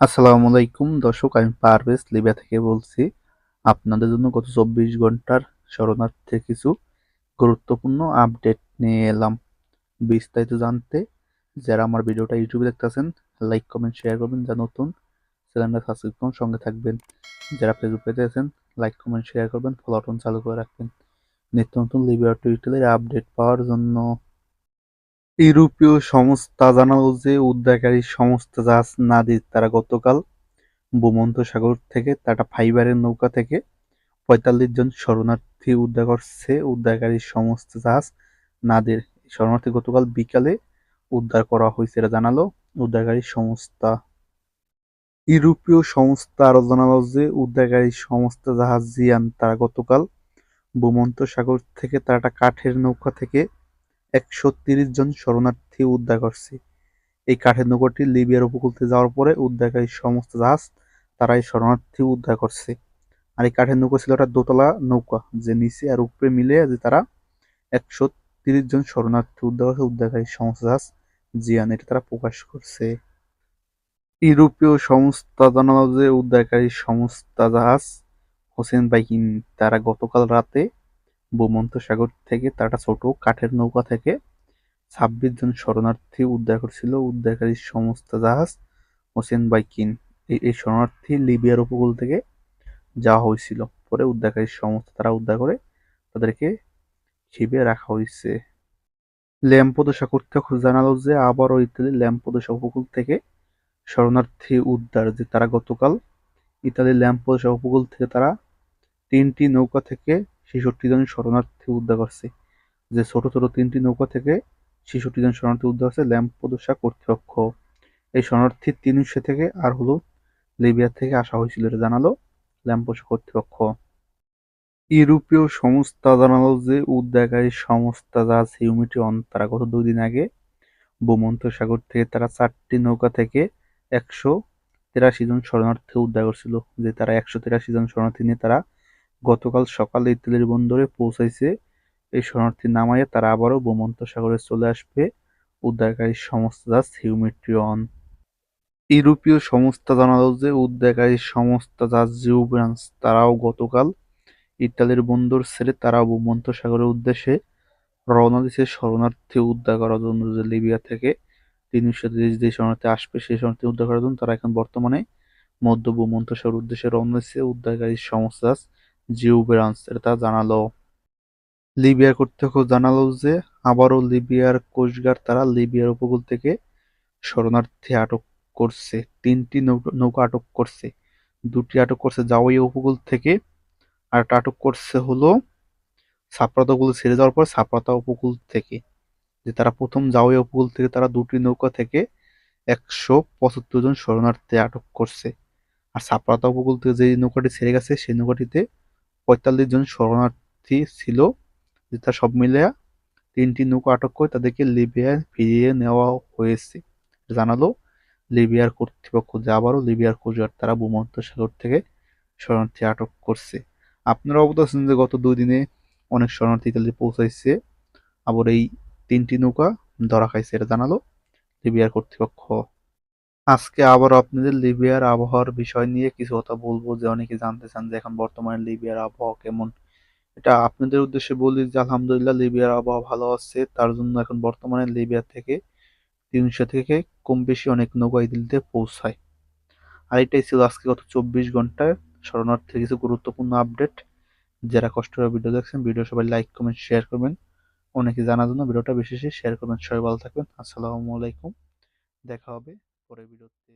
আসসালামু আলাইকুম। দর্শক, আমি পারভেজ লিবিয়া থেকে বলছি, আপনাদের জন্য গত চব্বিশ ঘণ্টার শরণার্থীর কিছু গুরুত্বপূর্ণ আপডেট নিয়ে এলাম। বিস্তারিত জানতে যারা আমার ভিডিওটা ইউটিউবে দেখতেছেন, লাইক, কমেন্ট, শেয়ার করবেন। যা নতুন, চ্যানেলটা সাবস্ক্রাইব করুন, সঙ্গে থাকবেন। যারা ফেসবুক আছেন, লাইক, কমেন্ট, শেয়ার করবেন, ফলো বাটন চালু করে রাখবেন। নিত্য নতুন লিবিয়া টুইটারের আপডেট পাওয়ার জন্য ইউরোপীয় সংস্থা জানালো যে, উদ্ধারকারী সংস্থা জাহাজ নাদির তারা গতকাল ভূমন্ত সাগর থেকে টাটা ফাইবারের নৌকা থেকে পঁয়তাল্লিশ জন শরণার্থী উদ্ধার করছে। উদ্ধারকারী সংস্থা জাহাজ নাদের শরণার্থী গতকাল বিকালে উদ্ধার করা হয়েছে এটা জানালো। উদ্ধারকারী সংস্থা ইউরোপীয় সংস্থা আরও জানালো যে, উদ্ধারকারী সংস্থা জাহাজ জিয়ান তারা গতকাল ভূমন্ত সাগর থেকে তারা কাঠের নৌকা থেকে একশো তিরিশ জন শরণার্থী উদ্ধার করছে। এই কাঠের নৌকাটি লিবিয়ার উপকূলতে যাওয়ার পরে উদ্ধারকারী সমস্ত জাহাজ তারা এই শরণার্থী উদ্ধার করছে। আর এই কাঠের নৌকা ছিল একটা দোতলা নৌকা, যে নিচে আর উপরে মিলে যে তারা একশো তিরিশ জন শরণার্থী উদ্ধার করছে, উদ্ধারকারী সমস্ত জাহাজ জিয়ান, এটা তারা প্রকাশ করছে। ইউরোপীয় সংস্থা জানালো যে উদ্ধারকারী সংস্থা জাহাজ হোসেন বাইকিন তারা গতকাল রাতে ভূমধ্যসাগর থেকে তারা ছোট কাঠের নৌকা থেকে ছাব্বিশ জন শরণার্থী উদ্ধার করছিল। উদ্ধারকারী সমস্ত জাহাজ হোসেন বাইকিন, এই শরণার্থী লিবিয়ার উপকূল থেকে যাওয়া হয়েছিল। পরে উদ্ধারকারী সমস্ত তারা উদ্ধার করে তাদেরকে শিবে রাখা হয়েছে। ল্যাম্পোদোসা কর্তৃপক্ষ জানালো যে আবারও ইতালি ল্যাম্পোদোসা উপকূল থেকে শরণার্থী উদ্ধার, যে তারা গতকাল ইতালির ল্যাম্পোদোসা উপকূল থেকে তারা তিনটি নৌকা থেকে ছেষট্টি জন শরণার্থী উদ্ধার করছে। যে ছোট ছোট তিনটি নৌকা থেকে ছেষট্টি জন শরণার্থী উদ্ধার হচ্ছে ল্যাম্পোদোসা কর্তৃপক্ষ। এই শরণার্থী তিনুশে থেকে আর হলো লিবিয়া থেকে আসা হয়েছিল এটা জানালো ল্যাম্পোসা কর্তৃপক্ষ। ইউরোপীয় সংস্থা জানালো যে উদ্ধারকারী সংস্থা জাহাজ হিউমিটি অন তারা গত দুই দিন আগে ভূমধ্যসাগর থেকে তারা চারটি নৌকা থেকে একশো তেরাশি জন শরণার্থী উদ্ধার করছিল, যে তারা একশো তেরাশি জন শরণার্থী নিয়ে তারা গতকাল সকালে ইতালির বন্দরে পৌঁছাইছে। এই শরণার্থী নামাইয়ে তারা আবারও ভূমধ্যসাগরে চলে আসবে। উদ্ধারকারী সংস্থা জাহাজ হিউমিট্রিয়ন। ইউরোপীয় সংস্থা জানালো যে, উদ্ধারকারী সংস্থা জাহাজ জিউব্রান্স তারাও গতকাল ইতালির বন্দর ছেড়ে তারা ভূমধ্যসাগরের উদ্দেশ্যে রওনা দিচ্ছে শরণার্থী উদ্ধার করার জন্য যে লিবিয়া থেকে তিনশো যে শরণার্থী আসবে, সেই শরণার্থী উদ্ধার করার জন্য তারা এখন বর্তমানে মধ্য ভূমধ্যসাগর উদ্দেশ্যে রওনা দিচ্ছে উদ্ধারকারী সংস্থা জিউব্রান্স এটা জানালো। লিবিয়ার কর্তৃপক্ষ জানালো যে, আবারও লিবিয়ার কোস্টগার্ড তারা লিবিয়ার উপকূল থেকে শরণার্থী আটক করছে, তিনটি নৌকা আটক করছে, দুটি আটক করছে। জাওয়াই উপকূল থেকে আর একটা আটক করছে হলো সাপ্রাতা উপকূল ছেড়ে যাওয়ার পর সাপ্রাতা উপকূল থেকে, যে তারা প্রথম জাওয়াই উপকূল থেকে তারা দুটি নৌকা থেকে একশো পঁচাত্তর জন শরণার্থী আটক করছে। আর সাপ্রাতা উপকূল থেকে যে নৌকাটি ছেড়ে গেছে, সেই নৌকাটিতে পঁয়তাল্লিশ জন শরণার্থী ছিল যে তার সব মিলে তিনটি নৌকা আটক করে তাদেরকে লিবিয়ায় ফিরিয়ে নেওয়া হয়েছে। জানালো লিবিয়ার কর্তৃপক্ষ, যে আবারও লিবিয়ার কোস্টগার্ড তারা ভূমধ্যসাগর থেকে শরণার্থী আটক করছে। আপনারা অবগত আছেন যে গত দুই দিনে অনেক শরণার্থী ইতালি পৌঁছাইছে। আবার এই তিনটি নৌকা ধরা খাইছে, এটা জানালো লিবিয়ার কর্তৃপক্ষ। আজকে আবার আপনাদের লিবিয়ার আবহাওয়ার বিষয় নিয়ে কিছু কথা বলব যে অনেকে জানতে চান যে এখন বর্তমানে লিবিয়ার আবহাওয়া কেমন। এটা আপনাদের উদ্দেশ্যে বলি যে আলহামদুলিল্লাহ লিবিয়ার আবহাওয়া ভালো আছে, তার জন্য এখন বর্তমানে লিবিয়া থেকে তিনশো থেকে কম বেশি অনেক নৌকা দিল্লিতে পৌঁছায়। আর এটাই ছিল আজকে গত চব্বিশ ঘন্টায় শরণার্থীর কিছু গুরুত্বপূর্ণ আপডেট। যারা কষ্ট করে ভিডিও দেখছেন, ভিডিও সবাই লাইক কমেন্ট শেয়ার করবেন। অনেকে জানার জন্য ভিডিওটা বেশি শেয়ার করবেন। সবাই ভালো থাকবেন। আসসালামু আলাইকুম। দেখা হবে পরের ভিডিওতে